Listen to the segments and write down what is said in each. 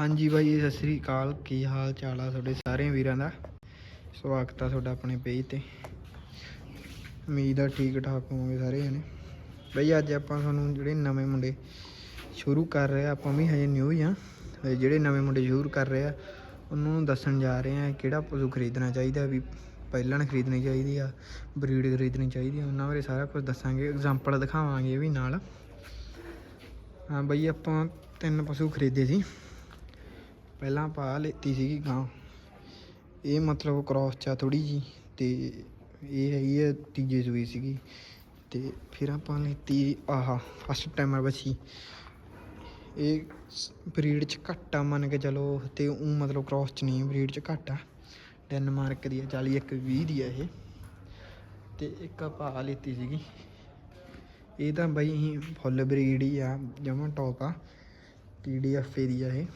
ਹਾਂਜੀ ਬਾਈ, ਸਤਿ ਸ੍ਰੀ ਅਕਾਲ। ਕੀ ਹਾਲ ਚਾਲ ਆ ਤੁਹਾਡੇ ਸਾਰੇ ਵੀਰਾਂ ਦਾ? ਸਵਾਗਤ ਆ ਤੁਹਾਡਾ ਆਪਣੇ ਪੇਜ ਤੇ। ਉਮੀਦ ਆ ਠੀਕ ਠਾਕ ਹੋਵੋਗੇ ਸਾਰੇ ਜਣੇ। ਬਾਈ, ਅੱਜ ਆਪਾਂ ਤੁਹਾਨੂੰ ਜਿਹੜੇ ਨਵੇਂ ਮੁੰਡੇ ਸ਼ੁਰੂ ਕਰ ਰਹੇ ਆ, ਆਪਾਂ ਵੀ ਹਜੇ ਨਿਊ ਹੀ ਆ। ਹਜੇ ਜਿਹੜੇ ਨਵੇਂ ਮੁੰਡੇ ਸ਼ੁਰੂ ਕਰ ਰਹੇ ਆ, ਉਹਨਾਂ ਨੂੰ ਦੱਸਣ ਜਾ ਰਹੇ ਆ ਕਿਹੜਾ ਪਸ਼ੂ ਖਰੀਦਣਾ ਚਾਹੀਦਾ, ਵੀ ਪਹਿਲਣ ਖਰੀਦਣੀ ਚਾਹੀਦੀ ਆ, ਬਰੀਡ ਖਰੀਦਣੀ ਚਾਹੀਦੀ ਆ, ਉਹਨਾਂ ਬਾਰੇ ਸਾਰਾ ਕੁਝ ਦੱਸਾਂਗੇ ਐਗਜ਼ਾਮਪਲ ਦਿਖਾਵਾਂਗੇ ਵੀ ਨਾਲ। ਹਾਂ ਬਈ, ਆਪਾਂ ਤਿੰਨ ਪਸ਼ੂ ਖਰੀਦੇ ਸੀ। ਪਹਿਲਾਂ ਪਾ ਲੈਤੀ ਸੀਗੀ ਗਾਂ। ਇਹ ਮਤਲਬ ਕ੍ਰਾਸ ਚਾ ਥੋੜੀ ਜੀ ਤੇ ਇਹ ਹੈਗੀ ਹੈ ਤੀਜੇ ਸੂਈ ਸੀਗੀ। ਤੇ ਫਿਰ ਆਪਾਂ ਲੈਤੀ ਆਹ ਫਸਟ ਟਾਈਮਰ ਬੱਚੀ। ਇਹ ਬਰੀਡ ਚ ਘੱਟ ਆ ਮੰਨ ਕੇ ਚਲੋ, ਤੇ ਉਹ ਮਤਲਬ ਕ੍ਰਾਸ ਚ ਨਹੀਂ ਬਰੀਡ ਚ ਘੱਟ ਆ। ਡੈਨਮਾਰਕ ਦੀ ਆ 40 ਇੱਕ 20 ਦੀ ਆ ਇਹ। ਤੇ ਇੱਕ ਪਾ ਆਹ ਲੈਤੀ ਸੀਗੀ। ਇਹ ਤਾਂ ਬਈ ਫੁੱਲ ਬਰੀਡ ਹੀ ਆ, ਜਮਾ ਟੌਪ ਆ। ਪੀਡੀਐਫ ਦੀ ਆ ਇਹ।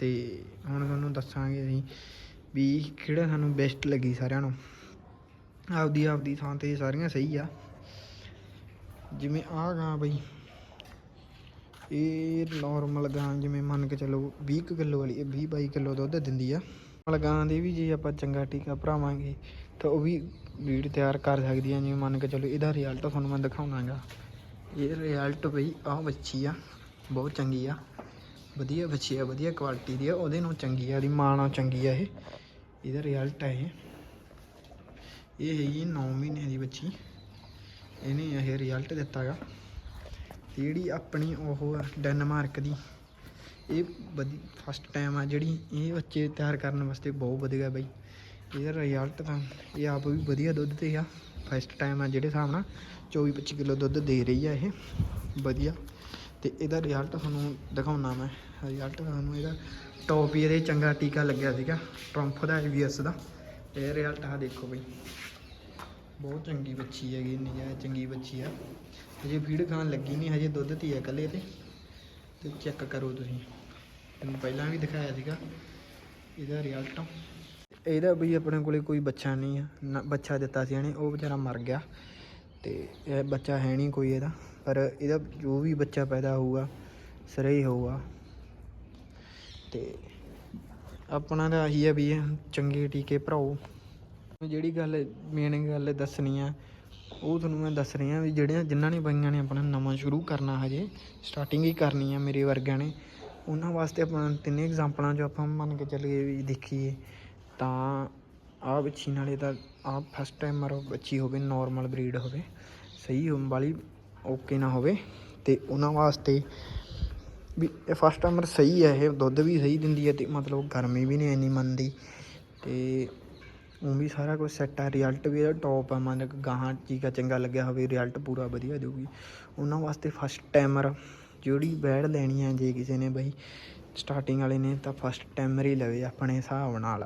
ਤੇ ਹੁਣ ਤੁਹਾਨੂੰ ਦੱਸਾਂਗੇ ਅਸੀਂ ਵੀ ਕਿਹੜਾ ਸਾਨੂੰ ਬੈਸਟ ਲੱਗੀ ਸਾਰਿਆਂ ਨੂੰ। ਆਪਦੀ ਆਪਦੀ ਥਾਂ ਤੇ ਸਾਰੀਆਂ ਸਹੀ ਆ। ਜਿਵੇਂ ਆਹ ਗਾਂ ਬਈ, ਇਹ ਨਾਰਮਲ ਗਾਂ ਜਿਵੇਂ ਮੰਨ ਕੇ ਚੱਲੋ 20 ਕਿਲੋ ਵਾਲੀ, ਇਹ 20 22 ਕਿਲੋ ਦੁੱਧ ਦਿੰਦੀ ਆ। ਨਾਲ ਗਾਂ ਦੇ ਵੀ ਜੇ ਆਪਾਂ ਚੰਗਾ ਟੀਕਾ ਭਰਾਵਾਂਗੇ, ਤਾਂ ਉਹ ਵੀ ਬਰੀਡ ਤਿਆਰ ਕਰ ਸਕਦੀ ਆ। ਜਿਵੇਂ ਮੰਨ ਕੇ ਚੱਲੋ ਇਹਦਾ ਰਿਜ਼ਲਟ ਤੁਹਾਨੂੰ ਮੈਂ ਦਿਖਾਉਣਾਗਾ। ਇਹ ਰਿਜ਼ਲਟ ਬਈ ਆਹ ਬੱਚੀ ਆ, ਬਹੁਤ ਚੰਗੀ ਆ। ਵਧੀਆ ਬੱਚੀ ਆ ਵਧੀਆ ਕੁਆਲਿਟੀ ਦੀ ਆ, ਉਹਦੇ ਨੂੰ ਚੰਗੀ ਆ ਇਹਦੀ ਮਾਂ ਨਾਲ ਚੰਗੀ ਆ ਇਹ। ਇਹਦਾ ਰਿਜ਼ਲਟ ਆ ਇਹ। ਇਹ ਹੈਗੀ 9 ਮਹੀਨਿਆਂ ਦੀ ਬੱਚੀ। ਇਹਨੇ ਇਹ ਰਿਜ਼ਲਟ ਦਿੱਤਾਗਾ ਤੇ ਜਿਹੜੀ ਆਪਣੀ ਉਹ ਆ ਡੈਨਮਾਰਕ ਦੀ। ਇਹ ਵਧੀ ਫਸਟ ਟਾਈਮ ਆ ਜਿਹੜੀ ਇਹ ਬੱਚੇ ਤਿਆਰ ਕਰਨ ਵਾਸਤੇ ਬਹੁਤ ਵਧੀਆ ਬਈ। ਇਹਦਾ ਰਿਜ਼ਲਟ ਤਾਂ ਇਹ ਆਪ ਵੀ ਵਧੀਆ ਦੁੱਧ ਤੇ ਆ। ਫਸਟ ਟਾਈਮ ਆ ਜਿਹੜੇ ਹਿਸਾਬ ਨਾਲ 24 25 ਕਿਲੋ ਦੁੱਧ ਦੇ ਰਹੀ ਆ ਇਹ। ਵਧੀਆ। ਤੇ ਇਹਦਾ ਰਿਜ਼ਲਟ ਤੁਹਾਨੂੰ ਦਿਖਾਉਣਾ ਮੈਂ। ਰਿਜ਼ਲਟ ਤੁਹਾਨੂੰ ਇਹਦਾ ਟੌਪ ਹੀ ਇਹਦੇ ਚੰਗਾ ਟੀਕਾ ਲੱਗਿਆ ਸੀਗਾ ਟਰੰਫ ਦਾ ਐਵੀਐਸ ਦਾ। ਇਹ ਰਿਜ਼ਲਟ ਆ ਦੇਖੋ ਬਈ। ਬਹੁਤ ਚੰਗੀ ਬੱਚੀ ਹੈਗੀ, ਨਜਾਇਜ਼ ਚੰਗੀ ਬੱਚੀ ਆ। ਹਜੇ ਫੀਡ ਖਾਣ ਲੱਗੀ ਨਹੀਂ ਹਜੇ ਦੁੱਧ ਧੀ ਹੈ ਇਕੱਲੇ ਤੇ। ਤੇ ਚੈੱਕ ਕਰੋ ਤੁਸੀਂ। ਤੁਹਾਨੂੰ ਪਹਿਲਾਂ ਵੀ ਦਿਖਾਇਆ ਸੀਗਾ ਇਹਦਾ ਰਿਜ਼ਲਟ ਇਹਦਾ ਵੀ ਆਪਣੇ ਕੋਲੇ ਕੋਈ ਬੱਚਾ ਨਹੀਂ ਆ, ਨਾ ਬੱਚਾ ਦਿੱਤਾ ਸੀ ਇਹਨੇ, ਉਹ ਵਿਚਾਰਾ ਮਰ ਗਿਆ। ਤੇ ਇਹ ਬੱਚਾ ਹੈ ਨਹੀਂ ਕੋਈ ਇਹਦਾ। ਪਰ ਇਹਦਾ ਜੋ ਵੀ ਬੱਚਾ ਪੈਦਾ ਹੋਊਗਾ, ਸਰੇ ਹੀ ਹੋਊਗਾ। ਤੇ ਆਪਣਾ ਤਾਂ ਆਹੀ ਆ ਵੀ ਇਹ ਚੰਗੇ ਟੀਕੇ ਭਰਾਓ। ਜਿਹੜੀ ਗੱਲ ਮੇਨ ਗੱਲ ਦੱਸਣੀ ਆ, ਉਹ ਤੁਹਾਨੂੰ ਮੈਂ ਦੱਸ ਰਿਹਾ ਵੀ ਜਿਹੜੀਆਂ, ਜਿਨ੍ਹਾਂ ਨੇ ਬਾਈਆਂ ਨੇ ਆਪਣਾ ਨਵਾਂ ਸ਼ੁਰੂ ਕਰਨਾ ਹਜੇ ਸਟਾਰਟਿੰਗ ਹੀ ਕਰਨੀ ਆ ਮੇਰੇ ਵਰਗਿਆਂ ਨੇ। ਉਹਨਾਂ ਵਾਸਤੇ ਆਪਾਂ ਤਿੰਨੇ ਐਗਜ਼ਾਮਪਲਾਂ ਜੋ ਆਪਾਂ ਮੰਨ ਕੇ ਚੱਲੀਏ ਵੀ ਦੇਖੀਏ, ਤਾਂ ਆਹ ਬੱਚੀ ਨਾਲੇ ਤਾਂ ਆਹ ਫਸਟ ਟਾਈਮ ਮਰੋ ਬੱਚੀ ਹੋਵੇ ਨਾਰਮਲ ਬਰੀਡ ਹੋਵੇ, ਸਹੀ ਹੋਣ ਵਾਲੀ ਓਕੇ ਨਾ ਹੋਵੇ ਤੇ ਉਹਨਾਂ ਵਾਸਤੇ ਵੀ ਇਹ ਫਸਟ ਟਾਈਮਰ ਸਹੀ ਹੈ, ਇਹ ਦੁੱਧ ਵੀ ਸਹੀ ਦਿੰਦੀ ਹੈ ਤੇ ਮਤਲਬ ਗਰਮੀ ਵੀ ਨਹੀਂ ਇੰਨੀ ਮੰਨਦੀ ਤੇ ਉਹ ਵੀ ਸਾਰਾ ਕੁਝ ਸੈੱਟ ਆ ਰਿਜ਼ਲਟ ਵੀ ਇਹਦਾ ਟੌਪ ਆ, ਮੰਨ ਕੇ ਗਾਹਾਂ ਟੀਕਾ ਚੰਗਾ ਲੱਗਿਆ ਹੋਵੇ ਰਿਜ਼ਲਟ ਪੂਰਾ ਵਧੀਆ ਦੇਊਗੀ ਉਹਨਾਂ ਵਾਸਤੇ ਫਸਟ ਟਾਈਮਰ ਜਿਹੜੀ ਬੈਡ ਲੈਣੀ ਹੈ ਜੇ ਕਿਸੇ ਨੇ ਬਈ ਸਟਾਰਟਿੰਗ ਵਾਲੇ ਨੇ ਤਾਂ ਫਸਟ ਟਾਈਮਰ ਹੀ ਲਵੇ ਆਪਣੇ ਹਿਸਾਬ ਨਾਲ।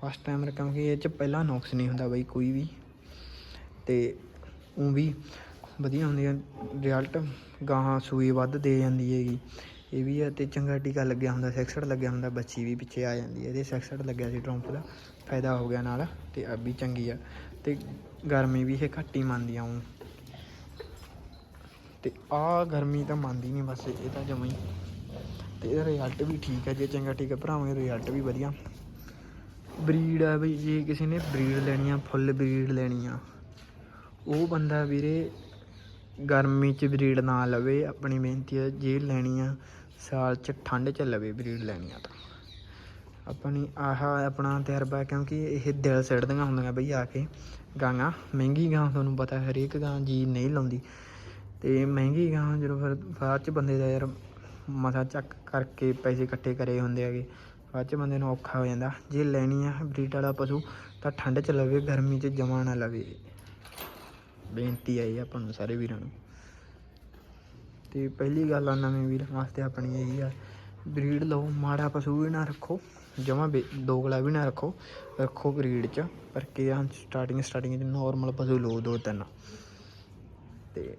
ਫਸਟ ਟਾਈਮਰ ਕਿਉਂਕਿ ਇਹ ਚ ਪਹਿਲਾ ਨੁਕਸ ਨਹੀਂ ਹੁੰਦਾ ਬਈ ਕੋਈ ਵੀ ਤੇ ਉਹ ਵੀ ਵਧੀਆ ਹੁੰਦੀ ਹੈ ਰਿਜ਼ਲਟ ਗਾਹਾਂ ਸੂਈ ਵੱਧ ਦੇ ਜਾਂਦੀ ਹੈਗੀ। ਇਹ ਵੀ ਹੈ ਤੇ ਚੰਗਾ ਟੀਕਾ ਲੱਗਿਆ ਹੁੰਦਾ ਸੈਕਸਡ ਲੱਗਿਆ ਹੁੰਦਾ, ਬੱਚੀ ਵੀ ਪਿੱਛੇ ਆ ਜਾਂਦੀ ਹੈ, ਇਹਦੇ ਸੈਕਸਡ ਲੱਗਿਆ ਸੀ ਟਰੰਪ ਦਾ, ਫਾਇਦਾ ਹੋ ਗਿਆ ਨਾਲ ਤੇ ਆ ਵੀ ਚੰਗੀ ਆ। ਤੇ ਗਰਮੀ ਵੀ ਇਹ ਘੱਟ ਹੀ ਮੰਨਦੀ ਆ ਊਂ। ਤੇ ਆ ਗਰਮੀ ਤਾਂ ਮੰਨਦੀ ਨਹੀਂ ਬਸ, ਇਹ ਤਾਂ ਜਮਾਂ ਹੀ। ਤੇ ਇਹਦਾ ਰਿਜ਼ਲਟ ਵੀ ਠੀਕ ਹੈ, ਜੇ ਚੰਗਾ ਟੀਕਾ ਭਰਾਵਾਂਗੇ ਰਿਜ਼ਲਟ ਵੀ ਵਧੀਆ। ਬਰੀਡ ਆ ਬਈ, ਜੇ ਕਿਸੇ ਨੇ ਬਰੀਡ ਲੈਣੀ ਆ ਫੁੱਲ ਬਰੀਡ ਲੈਣੀ ਆ, ਉਹ ਬੰਦਾ ਵੀਰੇ ਗਰਮੀ 'ਚ ਬਰੀਡ ਨਾ ਲਵੇ, ਆਪਣੀ ਬੇਨਤੀ ਹੈ ਜੇ ਲੈਣੀ ਆ, ਸਾਲ 'ਚ ਠੰਡ 'ਚ ਲਵੇ ਬਰੀਡ ਲੈਣੀ ਆ ਤਾਂ। ਆਪਣੀ ਆਹ ਆਪਣਾ ਤਜਰਬਾ ਕਿਉਂਕਿ ਇਹ ਦਿਲ ਸਿੜਦੀਆਂ ਹੁੰਦੀਆਂ ਬਈ ਆ ਕੇ। ਗਾਂਗਾ ਮਹਿੰਗੀ ਗਾਂ ਤੁਹਾਨੂੰ ਪਤਾ ਹਰੇਕ ਗਾਂ ਜੀ ਨਹੀਂ ਲਾਉਂਦੀ। ਤੇ ਮਹਿੰਗੀ ਗਾਂ ਜਦੋਂ ਫਿਰ ਬਾਅਦ 'ਚ ਬੰਦੇ ਦਾ ਯਾਰ ਮਸਾ ਚੱਕ ਕਰਕੇ ਪੈਸੇ ਇਕੱਠੇ ਕਰੇ ਹੁੰਦੇ ਹੈਗੇ, ਬਾਅਦ 'ਚ ਬੰਦੇ ਨੂੰ ਔਖਾ ਹੋ ਜਾਂਦਾ। ਜੇ ਲੈਣੀ ਆ ਬਰੀਡ ਵਾਲਾ ਪਸ਼ੂ ਤਾਂ ਠੰਡ 'ਚ ਲਵੇ, ਗਰਮੀ 'ਚ ਜਮਾ ਨਾ ਲਵੇ। ਬੇਨਤੀ ਆਈ ਆਪਾਂ ਨੂੰ ਸਾਰੇ ਵੀਰਾਂ ਨੂੰ। ਤੇ ਪਹਿਲੀ ਗੱਲ ਆ, ਨਵੇਂ ਵੀਰਾਂ ਵਾਸਤੇ ਆਪਣੀ ਇਹੀ ਆ, ਬਰੀਡ ਲਓ, ਮਾੜਾ ਪਸ਼ੂ ਵੀ ਨਾ ਰੱਖੋ, ਜਮਾ ਦੋਗਲਾ ਵੀ ਨਾ ਰੱਖੋ ਰੱਖੋ ਬਰੀਡ ਚ, ਪਰ ਕਿ ਸਟਾਰਟਿੰਗ ਸਟਾਰਟਿੰਗ ਚ ਨਾਰਮਲ ਪਸ਼ੂ ਲਓ, ਦੋ ਤਿੰਨ। ਤੇ